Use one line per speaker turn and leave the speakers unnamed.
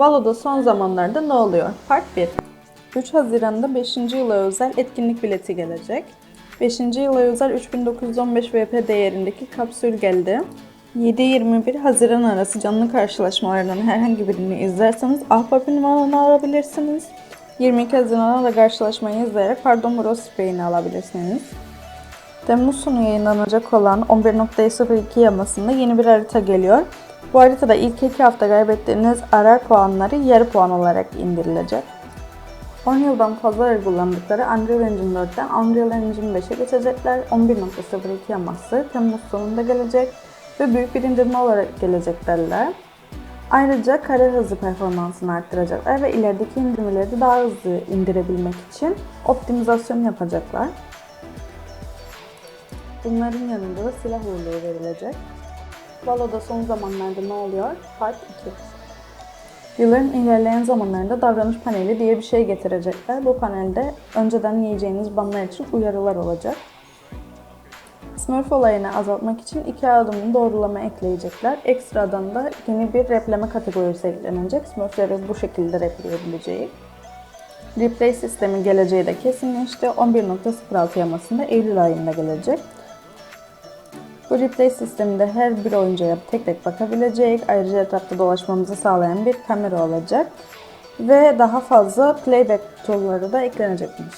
Valo'da son zamanlarda ne oluyor? Part 1 3 Haziran'da 5. yıla özel etkinlik bileti gelecek. 5. yıla özel 3915 VP değerindeki kapsül geldi. 7-21 Haziran arası canlı karşılaşmalardan herhangi birini izlerseniz Ahbap ünvanını alabilirsiniz. 22 Haziran'a da karşılaşmayı izleyerek Pardon Bros spreyini alabilirsiniz. Temmuz sonu yayınlanacak olan 11.02 yamasında yeni bir harita geliyor. Bu haritada ilk iki hafta kaybettiğiniz arar puanları yarı puan olarak indirilecek. 10 yıldan fazla uygulandıkları Unreal Engine 4'ten Unreal Engine 5'e geçecekler. 11.02 yaması Temmuz sonunda gelecek ve büyük bir indirme olarak gelecek derler. Ayrıca kare hızı performansını arttıracaklar ve ilerideki indirmeleri de daha hızlı indirebilmek için optimizasyon yapacaklar. Bunların yanında da silah uğurluğu verilecek. Valo'da son zamanlarda ne oluyor? Part 2. Yılların ilerleyen zamanlarında davranış paneli diye bir şey getirecekler. Bu panelde önceden yiyeceğiniz banlar için uyarılar olacak. Smurf olayını azaltmak için iki adımlı doğrulama ekleyecekler. Ekstradan da yeni bir repleme kategorisi eklenecek. Smurfleri bu şekilde repleyebileceği. Replay sistemi geleceği de kesinleşti. 11.06 yamasında Eylül ayında gelecek. Bu replay sisteminde her bir oyuncuya tek tek bakabilecek, ayrıca etrafta dolaşmamızı sağlayan bir kamera olacak ve daha fazla playback tool'ları da eklenecekmiş.